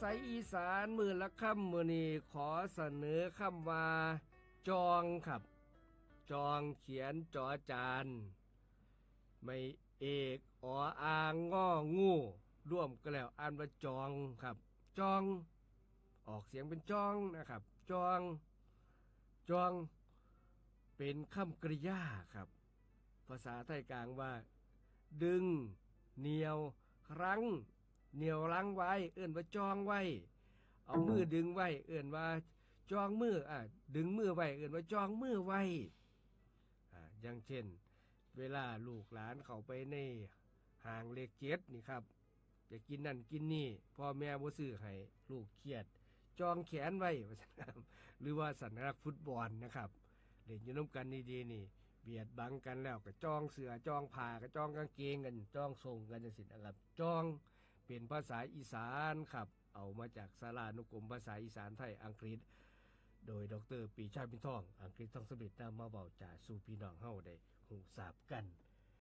ษาอีสานมือละคำมือนีขอเสนอคำว่า จองครับ จองเขียนจอจานไม่เอกออางง้องูร่วมกันแล้วอ่านว่าจองครับ จอง ออกเสียงเป็นจองนะครับ จอง จอง เป็นคำกริยาครับ ภาษาไทยกลางว่า ดึง เหนียว รั้ง เหนียวรั้งไว้ เอื่นว่าจองไว้ เอามือดึงไว้ เอื่นว่าจองมืออะดึงมือไว้ เอื่นว่าจองมือไว้อ่าอย่างเช่น เวลาลูกหลานเขาไปในห่างเลขเจ็ดนี่ครับจะกินนั่นกินนี่พ่อแม่บ่ซื้อให้ลูกเครียด จองแขนไว้ว่าซั่นครับหรือว่าสัญลักษณ์ฟุตบอลนะครับเล่นอยู่น้ำกันดีๆนี่ เบียดบังกันแล้วก็จองเสือจองผ้าก็จองกางเกงกันจองทรงกันจังซี่นะครับจอง เป็นภาษาอีสานครับ เอามาจากสารานุกรมภาษาอีสานไทยอังกฤษ โดยดรปีชาพินทอง อังกฤษทองสำเร็จนำมาเบาจ่าสู่พี่น้องเฮาได้หูสาบกัน